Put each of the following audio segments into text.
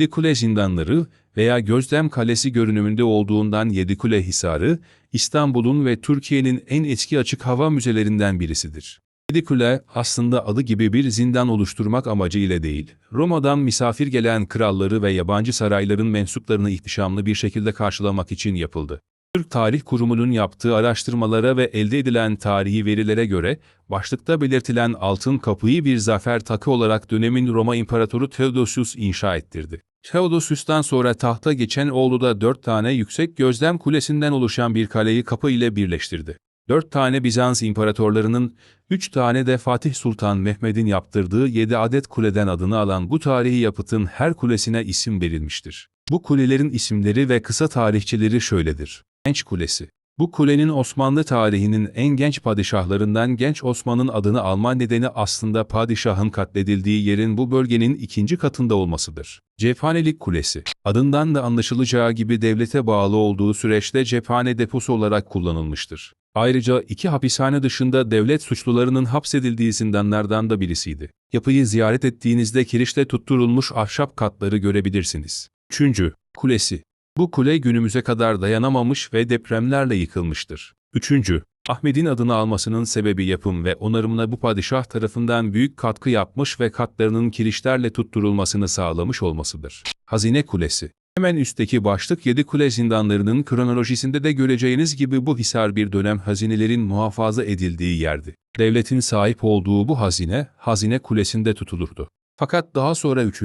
Yedikule zindanları veya gözlem kalesi görünümünde olduğundan Yedikule Hisarı, İstanbul'un ve Türkiye'nin en eski açık hava müzelerinden birisidir. Yedikule aslında adı gibi bir zindan oluşturmak amacıyla değil, Roma'dan misafir gelen kralları ve yabancı sarayların mensuplarını ihtişamlı bir şekilde karşılamak için yapıldı. Türk Tarih Kurumu'nun yaptığı araştırmalara ve elde edilen tarihi verilere göre, başlıkta belirtilen altın kapıyı bir zafer takı olarak dönemin Roma İmparatoru Theodosius inşa ettirdi. Theodosius'tan sonra tahta geçen oğlu da dört tane yüksek gözlem kulesinden oluşan bir kaleyi kapı ile birleştirdi. Dört tane Bizans imparatorlarının, üç tane de Fatih Sultan Mehmet'in yaptırdığı yedi adet kuleden adını alan bu tarihi yapıtın her kulesine isim verilmiştir. Bu kulelerin isimleri ve kısa tarihçeleri şöyledir. Genç Kulesi bu kulenin Osmanlı tarihinin en genç padişahlarından Genç Osman'ın adını alma nedeni aslında padişahın katledildiği yerin bu bölgenin ikinci katında olmasıdır. Cephanelik Kulesi, adından da anlaşılacağı gibi devlete bağlı olduğu süreçte cephane deposu olarak kullanılmıştır. Ayrıca iki hapishane dışında devlet suçlularının hapsedildiği zindanlardan da birisiydi. Yapıyı ziyaret ettiğinizde kirişle tutturulmuş ahşap katları görebilirsiniz. 3. Kulesi bu kule günümüze kadar dayanamamış ve depremlerle yıkılmıştır. 3. Ahmet'in adını almasının sebebi yapım ve onarımına bu padişah tarafından büyük katkı yapmış ve katlarının kirişlerle tutturulmasını sağlamış olmasıdır. Hazine Kulesi Hemen üstteki başlık 7 kule zindanlarının kronolojisinde de göreceğiniz gibi bu hisar bir dönem hazinelerin muhafaza edildiği yerdi. Devletin sahip olduğu bu hazine, Hazine Kulesi'nde tutulurdu. Fakat daha sonra 3.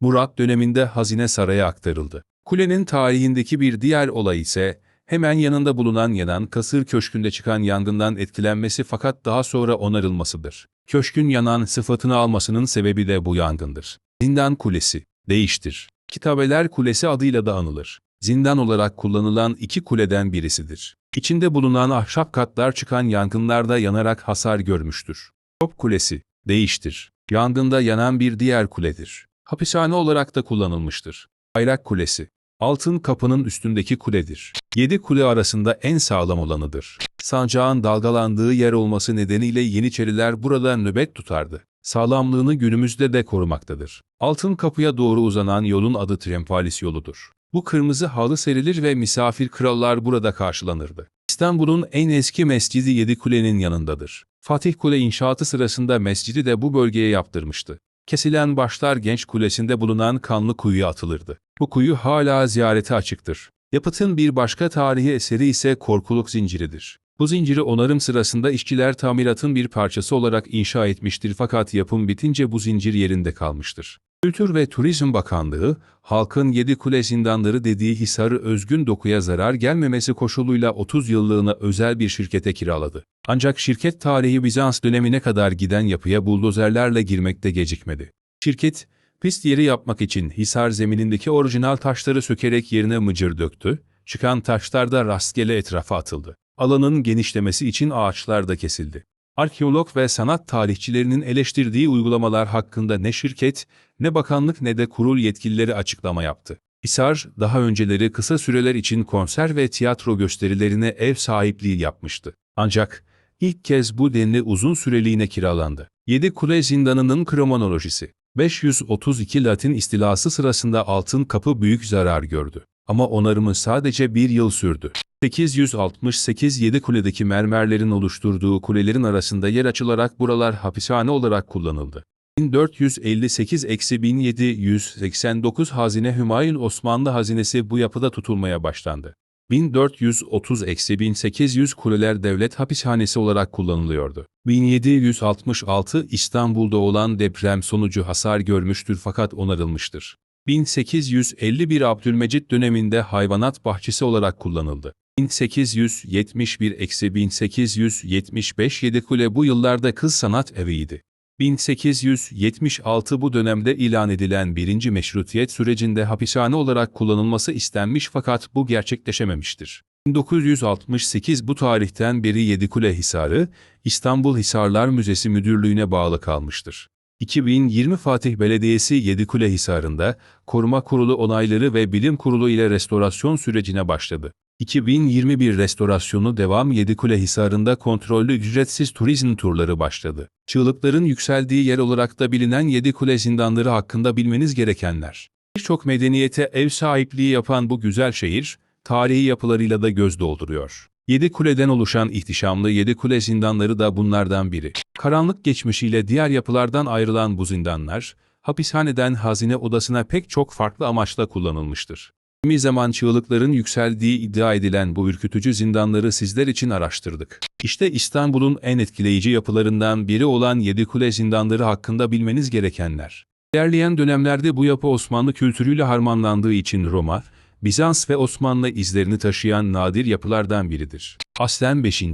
Murat döneminde Hazine Sarayı aktarıldı. Kulenin tarihindeki bir diğer olay ise hemen yanında bulunan yanan Kasır Köşkü'nde çıkan yangından etkilenmesi fakat daha sonra onarılmasıdır. Köşkün yanan sıfatını almasının sebebi de bu yangındır. Zindan Kulesi, değiştir. Kitabeler Kulesi adıyla da anılır. Zindan olarak kullanılan iki kuleden birisidir. İçinde bulunan ahşap katlar çıkan yangınlarda yanarak hasar görmüştür. Top Kulesi, değiştir. Yangında yanan bir diğer kuledir. Hapishane olarak da kullanılmıştır. Bayrak Kulesi, Altın kapının üstündeki kuledir. Yedi kule arasında en sağlam olanıdır. Sancağın dalgalandığı yer olması nedeniyle Yeniçeriler burada nöbet tutardı. Sağlamlığını günümüzde de korumaktadır. Altın kapıya doğru uzanan yolun adı Trempalis yoludur. Bu kırmızı halı serilir ve misafir krallar burada karşılanırdı. İstanbul'un en eski mescidi Yedikule'nin yanındadır. Fatih Kule inşaatı sırasında mescidi de bu bölgeye yaptırmıştı. Kesilen başlar Genç Kulesi'nde bulunan kanlı kuyuya atılırdı. Bu kuyu hala ziyarete açıktır. Yapıtın bir başka tarihi eseri ise Korkuluk Zinciridir. Bu zinciri onarım sırasında işçiler tamiratın bir parçası olarak inşa etmiştir fakat yapım bitince bu zincir yerinde kalmıştır. Kültür ve Turizm Bakanlığı, halkın yedi kule zindanları dediği Hisar'ı özgün dokuya zarar gelmemesi koşuluyla 30 yıllığına özel bir şirkete kiraladı. Ancak şirket tarihi Bizans dönemine kadar giden yapıya buldozerlerle girmekte gecikmedi. Şirket, pist yeri yapmak için Hisar zeminindeki orijinal taşları sökerek yerine mıcır döktü, çıkan taşlar da rastgele etrafa atıldı. Alanın genişlemesi için ağaçlar da kesildi. Arkeolog ve sanat tarihçilerinin eleştirdiği uygulamalar hakkında ne şirket, ne bakanlık ne de kurul yetkilileri açıklama yaptı. Hisar, daha önceleri kısa süreler için konser ve tiyatro gösterilerine ev sahipliği yapmıştı. Ancak ilk kez bu denli uzun süreliğine kiralandı. Yedi Kule Zindanı'nın kronolojisi 532 Latin istilası sırasında altın kapı büyük zarar gördü. Ama onarımı sadece bir yıl sürdü. 868 Yedi Kule'deki mermerlerin oluşturduğu kulelerin arasında yer açılarak buralar hapishane olarak kullanıldı. 1458-1789 Hazine Hümayun Osmanlı hazinesi bu yapıda tutulmaya başlandı. 1430-1800 kuleler devlet hapishanesi olarak kullanılıyordu. 1766 İstanbul'da olan deprem sonucu hasar görmüştür fakat onarılmıştır. 1851 Abdülmecit döneminde hayvanat bahçesi olarak kullanıldı. 1871-1875 Yedikule bu yıllarda kız sanat eviydi. 1876 bu dönemde ilan edilen birinci meşrutiyet sürecinde hapishane olarak kullanılması istenmiş fakat bu gerçekleşememiştir. 1968 bu tarihten beri Yedikule Hisarı, İstanbul Hisarlar Müzesi Müdürlüğü'ne bağlı kalmıştır. 2020 Fatih Belediyesi Yedikule Hisarı'nda Koruma Kurulu onayları ve Bilim Kurulu ile restorasyon sürecine başladı. 2021 restorasyonu devam Yedikule Hisarı'nda kontrollü ücretsiz turizm turları başladı. Çığlıkların yükseldiği yer olarak da bilinen Yedikule zindanları hakkında bilmeniz gerekenler. Birçok medeniyete ev sahipliği yapan bu güzel şehir, tarihi yapılarıyla da göz dolduruyor. Yedi kuleden oluşan ihtişamlı Yedi Kule zindanları da bunlardan biri. Karanlık geçmişiyle diğer yapılardan ayrılan bu zindanlar, hapishaneden hazine odasına pek çok farklı amaçla kullanılmıştır. Kimi zaman çığlıkların yükseldiği iddia edilen bu ürkütücü zindanları sizler için araştırdık. İşte İstanbul'un en etkileyici yapılarından biri olan Yedikule zindanları hakkında bilmeniz gerekenler. İlerleyen dönemlerde bu yapı Osmanlı kültürüyle harmanlandığı için Roma, Bizans ve Osmanlı izlerini taşıyan nadir yapılardan biridir. Aslen 5.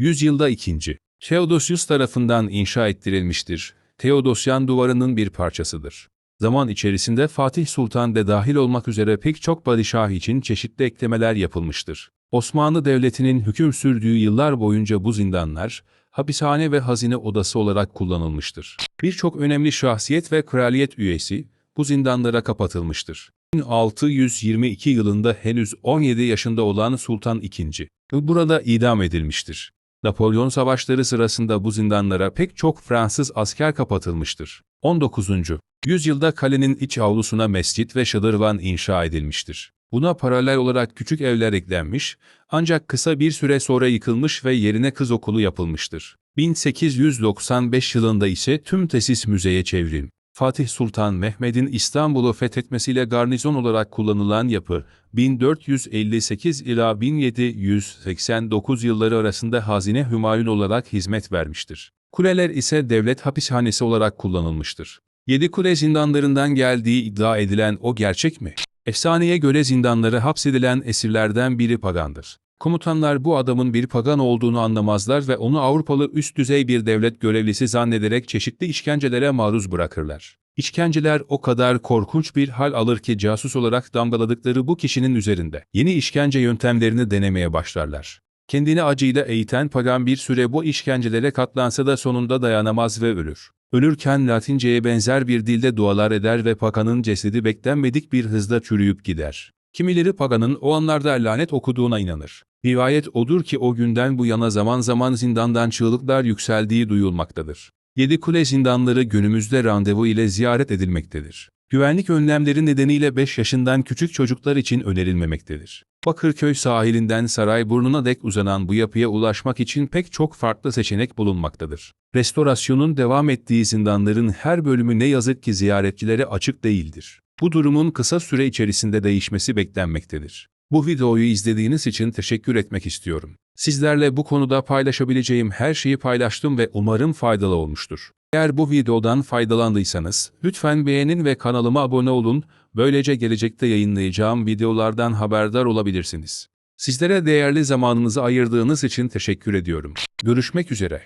yüzyılda 2. Theodosius tarafından inşa ettirilmiştir. Theodosyan duvarının bir parçasıdır. Zaman içerisinde Fatih Sultan de dahil olmak üzere pek çok padişah için çeşitli eklemeler yapılmıştır. Osmanlı Devleti'nin hüküm sürdüğü yıllar boyunca bu zindanlar, hapishane ve hazine odası olarak kullanılmıştır. Birçok önemli şahsiyet ve kraliyet üyesi bu zindanlara kapatılmıştır. 1622 yılında henüz 17 yaşında olan Sultan II. burada idam edilmiştir. Napolyon savaşları sırasında bu zindanlara pek çok Fransız asker kapatılmıştır. 19. yüzyılda kalenin iç avlusuna mescit ve şadırvan inşa edilmiştir. Buna paralel olarak küçük evler eklenmiş, ancak kısa bir süre sonra yıkılmış ve yerine kız okulu yapılmıştır. 1895 yılında ise tüm tesis müzeye çevrilmiş. Fatih Sultan Mehmet'in İstanbul'u fethetmesiyle garnizon olarak kullanılan yapı, 1458 ila 1789 yılları arasında hazine hümayun olarak hizmet vermiştir. Kuleler ise devlet hapishanesi olarak kullanılmıştır. Yedi kule zindanlarından geldiği iddia edilen o gerçek mi? Efsaneye göre zindanlara hapsedilen esirlerden biri pagandır. Komutanlar bu adamın bir pagan olduğunu anlamazlar ve onu Avrupalı üst düzey bir devlet görevlisi zannederek çeşitli işkencelere maruz bırakırlar. İşkenceler o kadar korkunç bir hal alır ki casus olarak damgaladıkları bu kişinin üzerinde yeni işkence yöntemlerini denemeye başlarlar. Kendini acıyla eğiten pagan bir süre bu işkencelere katlansa da sonunda dayanamaz ve ölür. Ölürken Latinceye benzer bir dilde dualar eder ve paganın cesedi beklenmedik bir hızla çürüyüp gider. Kimileri paganın o anlarda lanet okuduğuna inanır. Rivayet odur ki o günden bu yana zaman zaman zindandan çığlıklar yükseldiği duyulmaktadır. Yedi kule zindanları günümüzde randevu ile ziyaret edilmektedir. Güvenlik önlemleri nedeniyle 5 yaşından küçük çocuklar için önerilmemektedir. Bakırköy sahilinden Sarayburnu'na dek uzanan bu yapıya ulaşmak için pek çok farklı seçenek bulunmaktadır. Restorasyonun devam ettiği zindanların her bölümü ne yazık ki ziyaretçilere açık değildir. Bu durumun kısa süre içerisinde değişmesi beklenmektedir. Bu videoyu izlediğiniz için teşekkür etmek istiyorum. Sizlerle bu konuda paylaşabileceğim her şeyi paylaştım ve umarım faydalı olmuştur. Eğer bu videodan faydalandıysanız lütfen beğenin ve kanalıma abone olun, böylece gelecekte yayınlayacağım videolardan haberdar olabilirsiniz. Sizlere değerli zamanınızı ayırdığınız için teşekkür ediyorum. Görüşmek üzere.